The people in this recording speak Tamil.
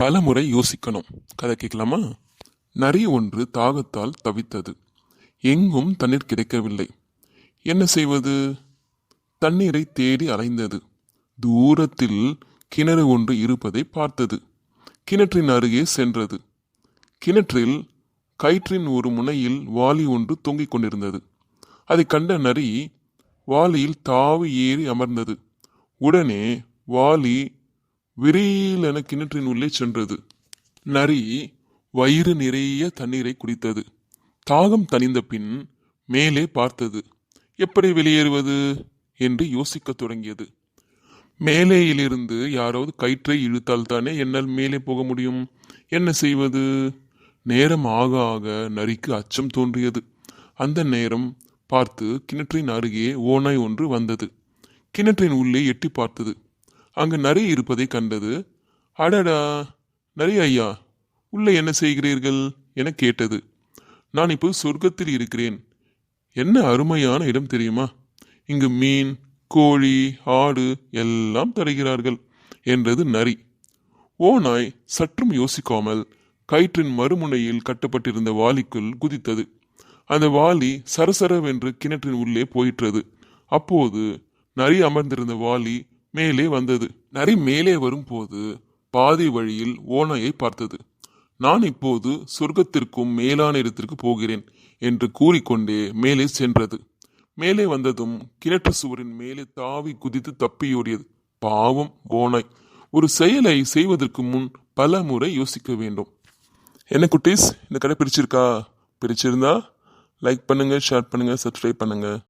பல முறை யோசிக்கணும். கதை கேட்கலாமா? நரி ஒன்று தாகத்தால் தவித்தது. எங்கும் தண்ணீர் கிடைக்கவில்லை. என்ன செய்வது? தண்ணீரை தேடி அலைந்தது. தூரத்தில் கிணறு ஒன்று இருப்பதை பார்த்தது. கிணற்றின் அருகே சென்றது. கிணற்றில் கயிற்றின் ஒரு முனையில் வாளி ஒன்று தொங்கிக் கொண்டிருந்தது. அதை கண்ட நரி வாளியில் தாவி ஏறி அமர்ந்தது. உடனே வாளி விரையிலென கிணற்றின் உள்ளே சென்றது. நரி வயிறு நிறைய தண்ணீரை குடித்தது. தாகம் தணிந்த பின் மேலே பார்த்தது. எப்படி வெளியேறுவது? என்று யோசிக்கத் தொடங்கியது. மேலேயிலிருந்து யாராவது கயிற்றை இழுத்தால் தானே என்னால் மேலே போக முடியும்? என்ன செய்வது? நேரம் ஆக ஆக நரிக்கு அச்சம் தோன்றியது. அந்த நேரம் பார்த்து கிணற்றின் அருகே ஓநாய் ஒன்று வந்தது. கிணற்றின் உள்ளே எட்டி பார்த்தது. அங்கு நரி இருப்பதை கண்டது. அடடா நரி ஐயா உள்ளே என்ன செய்கிறீர்கள்? என கேட்டது. நான் இப்போ சொர்க்கத்தில் இருக்கிறேன். என்ன அருமையான இடம் தெரியுமா? இங்கு மீன் கோழி ஆடு எல்லாம் தருகிறார்கள் என்றது நரி. ஓநாய் சற்றும் யோசிக்காமல் கயிற்றின் மறுமுனையில் கட்டப்பட்டிருந்த வாளிக்குள் குதித்தது. அந்த வாலி சரசரவென்று கிணற்றின் உள்ளே போயிற்றது. அப்போது நரி அமர்ந்திருந்த வாலி மேலே வந்தது. நரி மேலே வரும்போது பாதி வழியில் ஓநாயை பார்த்தது. நான் இப்போது சொர்க்கத்திற்கும் மேலான இடத்திற்கு போகிறேன் என்று கூறிக்கொண்டே மேலே சென்றது. மேலே வந்ததும் கிணற்று சுவரின் மேலே தாவி குதித்து தப்பியோடியது. பாவம் ஓனாய் ஒரு செயலை செய்வதற்கு முன் பல முறை யோசிக்க வேண்டும். என்ன குட்டீஸ் இந்த கடை பிரிச்சிருக்கா பிரிச்சிருந்தா லைக் பண்ணுங்க ஷேர் பண்ணுங்க சப்ஸ்கிரைப் பண்ணுங்க.